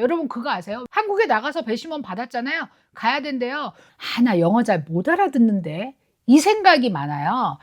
여러분 그거 아세요? 한국에 나가서 배심원 받았잖아요. 가야 된대요. 아, 나 영어 잘 못 알아듣는데. 이 생각이 많아요.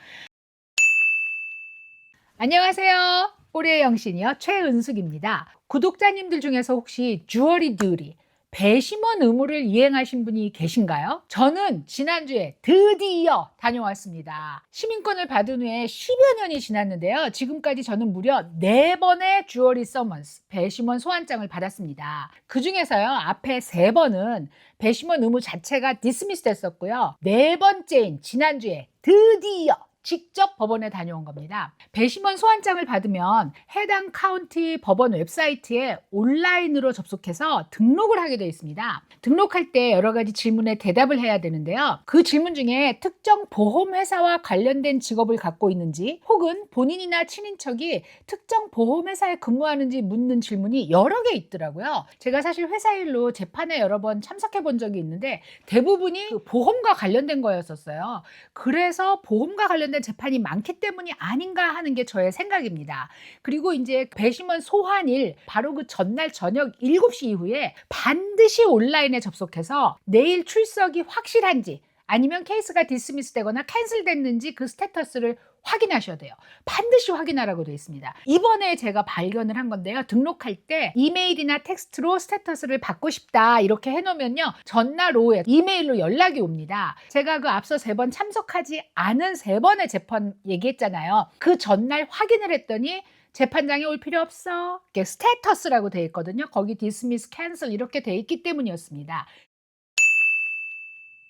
안녕하세요. 꼬리의 영신이요. 최은숙입니다. 구독자님들 중에서 혹시 주얼리 듀리 배심원 의무를 이행하신 분이 계신가요? 저는 지난주에 드디어 다녀왔습니다. 시민권을 받은 후에 10여 년이 지났는데요. 지금까지 저는 무려 4번의 주얼리 서먼스 배심원 소환장을 받았습니다. 그 중에서요. 앞에 3번은 배심원 의무 자체가 디스미스 됐었고요. 네 번째인 지난주에 드디어 직접 법원에 다녀온 겁니다. 배심원 소환장을 받으면 해당 카운티 법원 웹사이트에 온라인으로 접속해서 등록을 하게 되어 있습니다. 등록할 때 여러 가지 질문에 대답을 해야 되는데요. 그 질문 중에 특정 보험회사와 관련된 직업을 갖고 있는지 혹은 본인이나 친인척이 특정 보험회사에 근무하는지 묻는 질문이 여러 개 있더라고요. 제가 사실 회사 일로 재판에 여러 번 참석해 본 적이 있는데 대부분이 그 보험과 관련된 거였었어요. 그래서 보험과 관련된 재판이 많기 때문이 아닌가 하는 게 저의 생각입니다. 그리고 이제 배심원 소환일 바로 그 전날 저녁 7시 이후에 반드시 온라인에 접속해서 내일 출석이 확실한지 아니면 케이스가 디스미스 되거나 캔슬 됐는지 그 스테터스를 확인하셔야 돼요. 반드시 확인하라고 되어 있습니다. 이번에 제가 발견을 한 건데요. 등록할 때 이메일이나 텍스트로 스테터스를 받고 싶다 이렇게 해놓으면요. 전날 오후에 이메일로 연락이 옵니다. 제가 그 앞서 세 번 참석하지 않은 세 번의 재판 얘기했잖아요. 그 전날 확인을 했더니 재판장에 올 필요 없어. 이게 스테터스라고 되어 있거든요. 거기 디스미스, 캔슬 이렇게 되어 있기 때문이었습니다.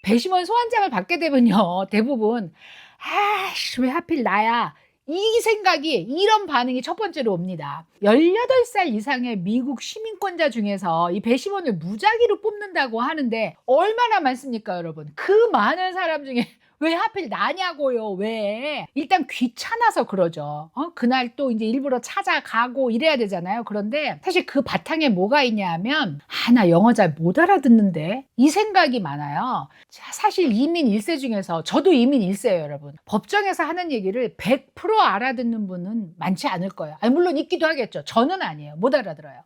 배심원 소환장을 받게 되면요. 대부분 아씨 왜 하필 나야 이 생각이 이런 반응이 첫 번째로 옵니다. 18살 이상의 미국 시민권자 중에서 이 배심원을 무작위로 뽑는다고 하는데 얼마나 많습니까, 여러분? 그 많은 사람 중에 왜 하필 나냐고요, 왜? 일단 귀찮아서 그러죠. 어? 그날 또 이제 일부러 찾아가고 이래야 되잖아요. 그런데 사실 그 바탕에 뭐가 있냐 하면, 아, 나 영어 잘 못 알아듣는데? 이 생각이 많아요. 자, 사실 이민 1세 중에서, 저도 이민 1세예요, 여러분. 법정에서 하는 얘기를 100% 알아듣는 분은 많지 않을 거예요. 아니, 물론 있기도 하겠죠. 저는 아니에요. 못 알아들어요.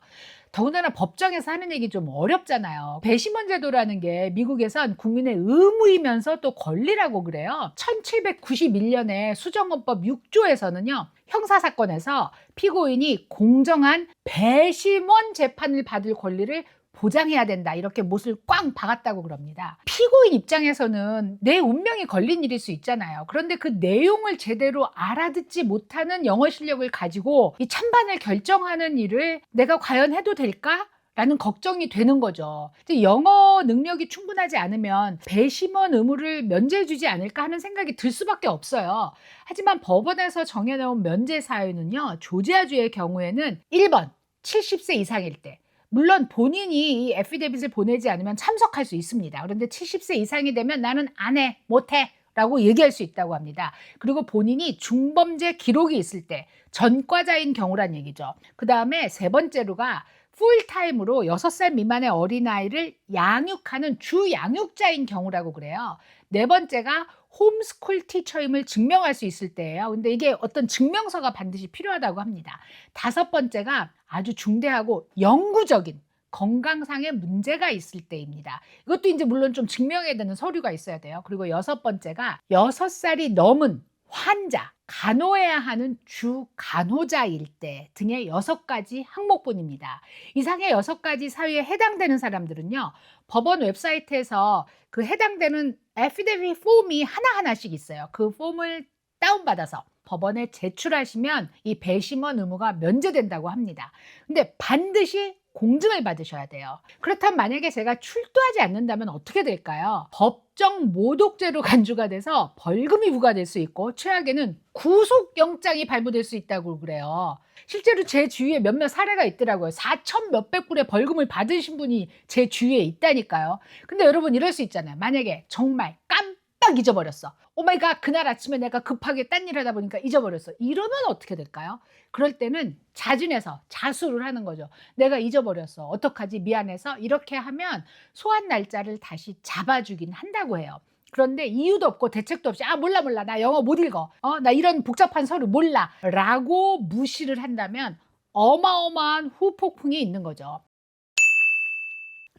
더군다나 법정에서 하는 얘기 좀 어렵잖아요. 배심원 제도라는 게 미국에선 국민의 의무이면서 또 권리라고 그래요. 1791년에 수정헌법 6조에서는요. 형사사건에서 피고인이 공정한 배심원 재판을 받을 권리를 보장해야 된다. 이렇게 못을 꽝 박았다고 그럽니다. 피고인 입장에서는 내 운명이 걸린 일일 수 있잖아요. 그런데 그 내용을 제대로 알아듣지 못하는 영어 실력을 가지고 이 찬반을 결정하는 일을 내가 과연 해도 될까? 라는 걱정이 되는 거죠. 영어 능력이 충분하지 않으면 배심원 의무를 면제해주지 않을까 하는 생각이 들 수밖에 없어요. 하지만 법원에서 정해놓은 면제 사유는요, 조지아주의 경우에는 1번, 70세 이상일 때, 물론 본인이 이 애피데빗을 보내지 않으면 참석할 수 있습니다. 그런데 70세 이상이 되면 나는 안 해, 못 해. 라고 얘기할 수 있다고 합니다. 그리고 본인이 중범죄 기록이 있을 때 전과자인 경우란 얘기죠. 그 다음에 세 번째로가 풀타임으로 6살 미만의 어린아이를 양육하는 주 양육자인 경우라고 그래요. 네 번째가 홈스쿨 티처임을 증명할 수 있을 때예요. 근데 이게 어떤 증명서가 반드시 필요하다고 합니다. 다섯 번째가 아주 중대하고 영구적인 건강상의 문제가 있을 때입니다. 이것도 이제 물론 좀 증명해야 되는 서류가 있어야 돼요. 그리고 여섯 번째가 여섯 살이 넘은 환자, 간호해야 하는 주 간호자일 때 등의 여섯 가지 항목뿐입니다. 이상의 여섯 가지 사유에 해당되는 사람들은요, 법원 웹사이트에서 그 해당되는 애피데빗 폼이 하나하나씩 있어요. 그 폼을 다운받아서 법원에 제출하시면 이 배심원 의무가 면제된다고 합니다. 근데 반드시 공증을 받으셔야 돼요. 그렇다면 만약에 제가 출두하지 않는다면 어떻게 될까요? 법 정 모독죄로 간주가 돼서 벌금이 부과될 수 있고 최악에는 구속영장이 발부될 수 있다고 그래요. 실제로 제 주위에 몇몇 사례가 있더라고요. 4천 몇백 불의 벌금을 받으신 분이 제 주위에 있다니까요. 근데 여러분 이럴 수 있잖아요. 만약에 정말 깜 빡 잊어버렸어. 오마이갓 그날 아침에 내가 급하게 딴 일 하다 보니까 잊어버렸어. 이러면 어떻게 될까요? 그럴 때는 자진해서 자수를 하는 거죠. 내가 잊어버렸어. 어떡하지? 미안해서 이렇게 하면 소환 날짜를 다시 잡아주긴 한다고 해요. 그런데 이유도 없고 대책도 없이 아 몰라 몰라 나 영어 못 읽어 어 나 이런 복잡한 서류 몰라 라고 무시를 한다면 어마어마한 후폭풍이 있는 거죠.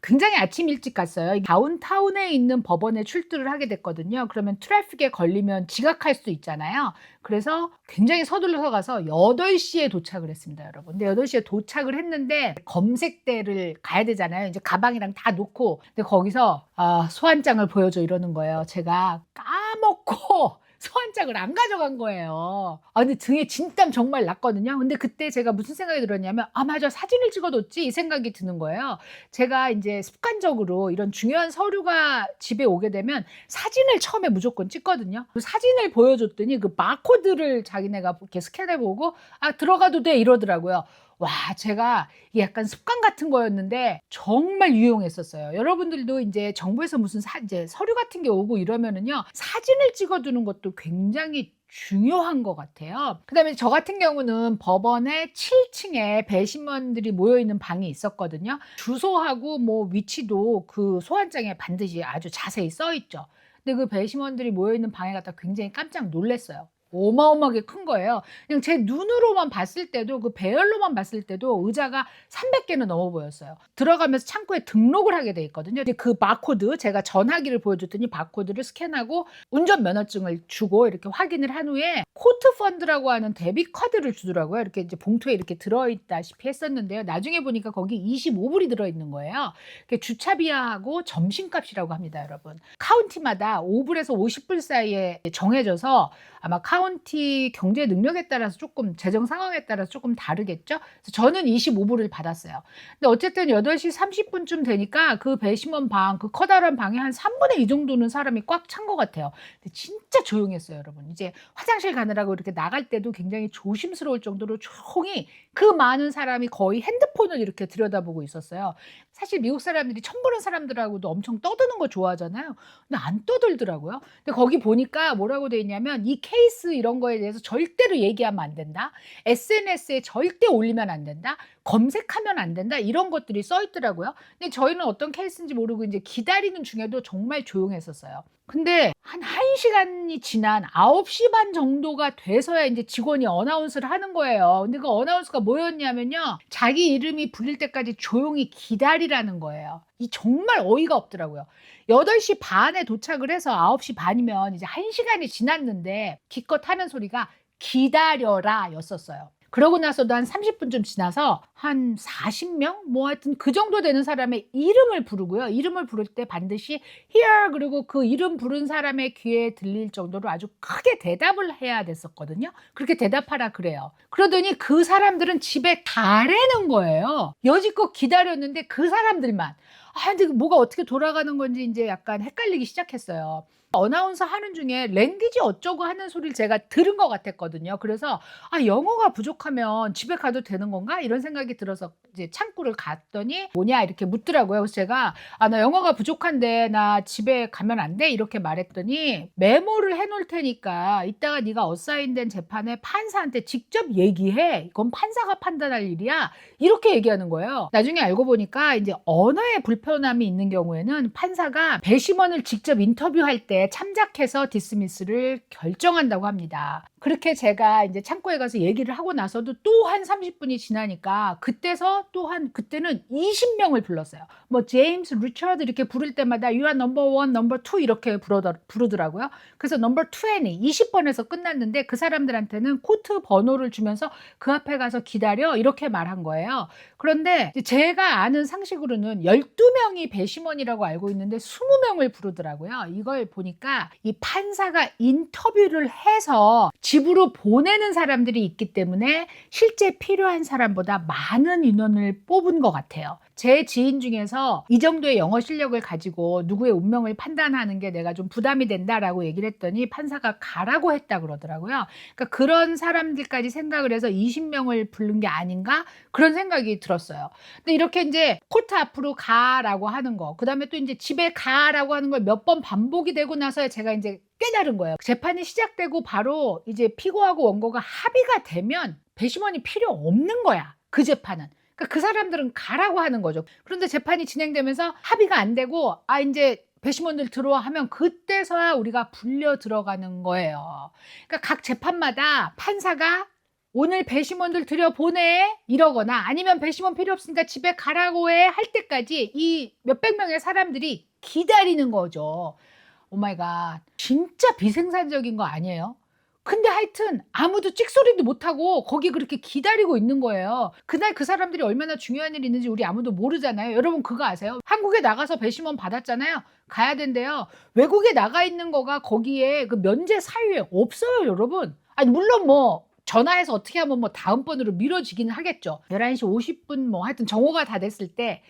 굉장히 아침 일찍 갔어요. 다운타운에 있는 법원에 출두를 하게 됐거든요. 그러면 트래픽에 걸리면 지각할 수 있잖아요. 그래서 굉장히 서둘러서 가서 8시에 도착을 했습니다, 여러분. 근데 8시에 도착을 했는데 검색대를 가야 되잖아요. 이제 가방이랑 다 놓고. 근데 거기서 아, 소환장을 보여줘 이러는 거예요. 제가 까먹고 소환장을 안 가져간 거예요. 아, 근데 등에 진땀 정말 났거든요. 근데 그때 제가 무슨 생각이 들었냐면, 아, 맞아. 사진을 찍어뒀지. 이 생각이 드는 거예요. 제가 이제 습관적으로 이런 중요한 서류가 집에 오게 되면 사진을 처음에 무조건 찍거든요. 그 사진을 보여줬더니 그 바코드를 자기네가 이렇게 스캔해보고, 아, 들어가도 돼. 이러더라고요. 와, 제가 약간 습관 같은 거였는데 정말 유용했었어요. 여러분들도 이제 정부에서 무슨 사, 이제 서류 같은 게 오고 이러면은요, 사진을 찍어두는 것도 굉장히 중요한 것 같아요. 그 다음에 저 같은 경우는 법원의 7층에 배심원들이 모여있는 방이 있었거든요. 주소하고 뭐 위치도 그 소환장에 반드시 아주 자세히 써 있죠. 근데 그 배심원들이 모여있는 방에 갔다 굉장히 깜짝 놀랐어요. 어마어마하게 큰 거예요. 그냥 제 눈으로만 봤을 때도 그 배열로만 봤을 때도 의자가 300개는 넘어 보였어요. 들어가면서 창구에 등록을 하게 돼 있거든요. 근데 그 바코드 제가 전화기를 보여줬더니 바코드를 스캔하고 운전 면허증을 주고 이렇게 확인을 한 후에 코트 펀드라고 하는 데뷔 카드를 주더라고요. 이렇게 이제 봉투에 이렇게 들어있다시피 했었는데요. 나중에 보니까 거기 25불이 들어있는 거예요. 주차비하고 점심값이라고 합니다, 여러분. 카운티마다 5불에서 50불 사이에 정해져서 아마 카운티 경제 능력에 따라서 조금 재정 상황에 따라서 조금 다르겠죠. 그래서 저는 25불을 받았어요. 근데 어쨌든 8시 30분쯤 되니까 그 배심원 방, 그 커다란 방에 한 3분의 2 정도는 사람이 꽉 찬 것 같아요. 근데 진짜 조용했어요, 여러분. 이제 화장실 가느라고 이렇게 나갈 때도 굉장히 조심스러울 정도로 조용히 그 많은 사람이 거의 핸드폰을 이렇게 들여다보고 있었어요. 사실 미국 사람들이 처음 보는 사람들하고도 엄청 떠드는 거 좋아하잖아요. 근데 안 떠들더라고요. 근데 거기 보니까 뭐라고 돼 있냐면 이 케이스 이런 거에 대해서 절대로 얘기하면 안 된다. SNS에 절대 올리면 안 된다. 검색하면 안 된다. 이런 것들이 써 있더라고요. 근데 저희는 어떤 케이스인지 모르고 이제 기다리는 중에도 정말 조용했었어요. 근데 한 1시간이 지난 9시 반 정도가 돼서야 이제 직원이 어나운스를 하는 거예요. 근데 그 어나운스가 뭐였냐면요. 자기 이름이 불릴 때까지 조용히 기다리라는 거예요. 이 정말 어이가 없더라고요. 8시 반에 도착을 해서 9시 반이면 이제 1시간이 지났는데 기껏 하는 소리가 기다려라 였었어요. 그러고 나서도 한 30분쯤 지나서 한 40명? 뭐 하여튼 그 정도 되는 사람의 이름을 부르고요. 이름을 부를 때 반드시 here 그리고 그 이름 부른 사람의 귀에 들릴 정도로 아주 크게 대답을 해야 됐었거든요. 그렇게 대답하라 그래요. 그러더니 그 사람들은 집에 가래는 거예요. 여지껏 기다렸는데 그 사람들만. 아, 근데 뭐가 어떻게 돌아가는 건지 이제 약간 헷갈리기 시작했어요. 어나운서 하는 중에 랭귀지 어쩌고 하는 소리를 제가 들은 것 같았거든요. 그래서 아 영어가 부족하면 집에 가도 되는 건가 이런 생각이 들어서 이제 창구를 갔더니 뭐냐 이렇게 묻더라고요. 그래서 제가 아 나 영어가 부족한데 나 집에 가면 안 돼 이렇게 말했더니 메모를 해놓을 테니까 이따가 네가 어사인된 재판에 판사한테 직접 얘기해. 이건 판사가 판단할 일이야. 이렇게 얘기하는 거예요. 나중에 알고 보니까 이제 언어의 불편함이 있는 경우에는 판사가 배심원을 직접 인터뷰할 때 참작해서 디스미스를 결정한다고 합니다. 그렇게 제가 이제 창고에 가서 얘기를 하고 나서도 또 한 30분이 지나니까 그때서 또 한 그때는 20명을 불렀어요. 뭐 제임스, 리처드 이렇게 부를 때마다 you are number one, number two 이렇게 부르더, 부르더라고요. 그래서 number 20, 20번에서 끝났는데 그 사람들한테는 코트 번호를 주면서 그 앞에 가서 기다려 이렇게 말한 거예요. 그런데 제가 아는 상식으로는 12명이 배심원이라고 알고 있는데 20명을 부르더라고요. 이걸 보니까 이 판사가 인터뷰를 해서 집으로 보내는 사람들이 있기 때문에 실제 필요한 사람보다 많은 인원을 뽑은 것 같아요. 제 지인 중에서 이 정도의 영어 실력을 가지고 누구의 운명을 판단하는 게 내가 좀 부담이 된다라고 얘기를 했더니 판사가 가라고 했다 그러더라고요. 그러니까 그런 사람들까지 생각을 해서 20명을 부른 게 아닌가 그런 생각이 들었어요. 근데 이렇게 이제 코트 앞으로 가라고 하는 거, 그 다음에 또 이제 집에 가라고 하는 걸 몇 번 반복이 되고 나서야 제가 이제 깨달은 거예요. 재판이 시작되고 바로 이제 피고하고 원고가 합의가 되면 배심원이 필요 없는 거야. 그 재판은. 그러니까 그 사람들은 가라고 하는 거죠. 그런데 재판이 진행되면서 합의가 안 되고 아 이제 배심원들 들어와 하면 그때서야 우리가 불려 들어가는 거예요. 그러니까 각 재판마다 판사가 오늘 배심원들 들여보내 이러거나 아니면 배심원 필요 없으니까 집에 가라고 해 할 때까지 이 몇백 명의 사람들이 기다리는 거죠. 오마이갓 진짜 비생산적인 거 아니에요? 근데 하여튼 아무도 찍소리도 못하고 거기 그렇게 기다리고 있는 거예요. 그날 그 사람들이 얼마나 중요한 일이 있는지 우리 아무도 모르잖아요. 여러분 그거 아세요? 한국에 나가서 배심원 받았잖아요. 가야 된대요. 외국에 나가 있는 거가 거기에 그 면제 사유에 없어요, 여러분. 아니 물론 뭐 전화해서 어떻게 하면 뭐 다음번으로 미뤄지기는 하겠죠. 11시 50분 뭐 하여튼 정오가 다 됐을 때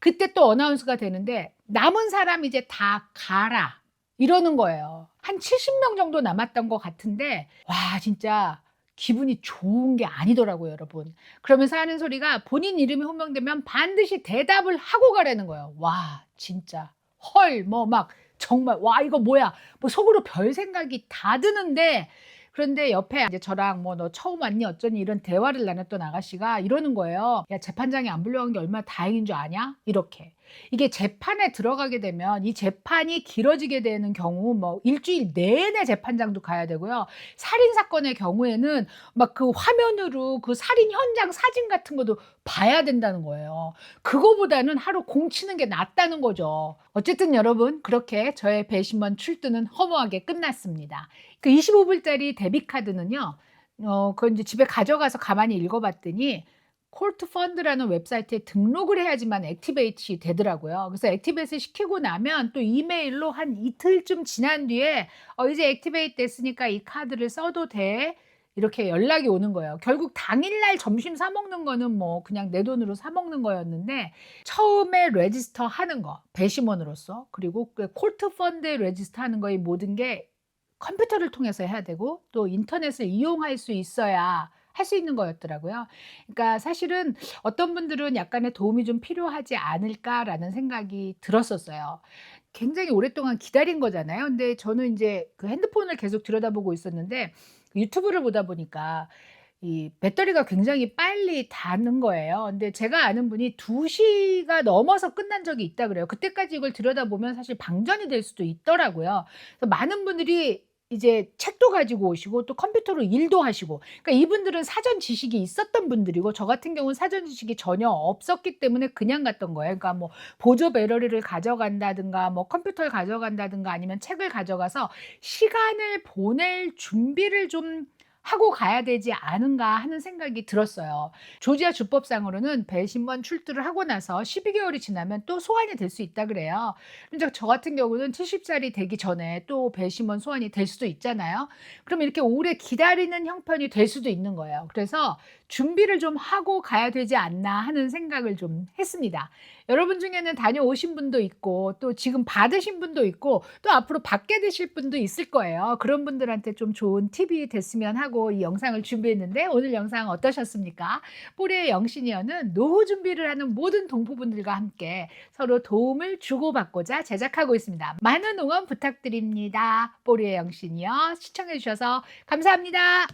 그때 또 어나운스가 되는데 남은 사람 이제 다 가라. 이러는 거예요. 한 70명 정도 남았던 것 같은데, 와, 진짜 기분이 좋은 게 아니더라고요, 여러분. 그러면서 하는 소리가 본인 이름이 호명되면 반드시 대답을 하고 가라는 거예요. 와, 진짜. 헐, 뭐 막 정말, 와, 이거 뭐야. 뭐 속으로 별 생각이 다 드는데, 그런데 옆에 이제 저랑 뭐 너 처음 왔니 어쩌니 이런 대화를 나눴던 아가씨가 이러는 거예요. 야, 재판장에 안 불려간 게 얼마나 다행인 줄 아냐? 이렇게. 이게 재판에 들어가게 되면 이 재판이 길어지게 되는 경우 뭐 일주일 내내 재판장도 가야 되고요. 살인 사건의 경우에는 막 그 화면으로 그 살인 현장 사진 같은 것도 봐야 된다는 거예요. 그거보다는 하루 공치는 게 낫다는 거죠. 어쨌든 여러분 그렇게 저의 배심원 출두는 허무하게 끝났습니다. 그 25불짜리 데뷔 카드는요. 어, 그건 이제 집에 가져가서 가만히 읽어봤더니 콜트 펀드라는 웨브사이트에 등록을 해야지만 액티베이트이 되더라고요. 그래서 액티베이트 시키고 나면 또 이메일로 한 이틀쯤 지난 뒤에 어, 이제 액티베이트 됐으니까 이 카드를 써도 돼. 이렇게 연락이 오는 거예요. 결국 당일날 점심 사 먹는 거는 뭐 그냥 내 돈으로 사 먹는 거였는데 처음에 레지스터 하는 거 배심원으로서 그리고 그 콜트 펀드에 레지스터 하는 거의 모든 게 컴퓨터를 통해서 해야 되고 또 인터넷을 이용할 수 있어야 할 수 있는 거였더라고요. 그러니까 사실은 어떤 분들은 약간의 도움이 좀 필요하지 않을까라는 생각이 들었었어요. 굉장히 오랫동안 기다린 거잖아요. 근데 저는 이제 그 핸드폰을 계속 들여다보고 있었는데 유튜브를 보다 보니까 이 배터리가 굉장히 빨리 닳는 거예요. 근데 제가 아는 분이 2시가 넘어서 끝난 적이 있다 그래요. 그때까지 이걸 들여다보면 사실 방전이 될 수도 있더라고요. 그래서 많은 분들이 이제 책도 가지고 오시고 또 컴퓨터로 일도 하시고 그러니까 이분들은 사전 지식이 있었던 분들이고 저 같은 경우는 사전 지식이 전혀 없었기 때문에 그냥 갔던 거예요. 그러니까 뭐 보조 배터리를 가져간다든가 뭐 컴퓨터를 가져간다든가 아니면 책을 가져가서 시간을 보낼 준비를 좀 하고 가야 되지 않은가 하는 생각이 들었어요. 조지아 주법상으로는 배심원 출두를 하고 나서 12개월이 지나면 또 소환이 될 수 있다 그래요. 근데 저 같은 경우는 70살이 되기 전에 또 배심원 소환이 될 수도 있잖아요. 그럼 이렇게 오래 기다리는 형편이 될 수도 있는 거예요. 그래서 준비를 좀 하고 가야 되지 않나 하는 생각을 좀 했습니다. 여러분 중에는 다녀오신 분도 있고 또 지금 받으신 분도 있고 또 앞으로 받게 되실 분도 있을 거예요. 그런 분들한테 좀 좋은 팁이 됐으면 하고 이 영상을 준비했는데 오늘 영상 어떠셨습니까? 뿌리의 영신이어는 노후 준비를 하는 모든 동포분들과 함께 서로 도움을 주고받고자 제작하고 있습니다. 많은 응원 부탁드립니다. 뿌리의 영신이요. 시청해 주셔서 감사합니다.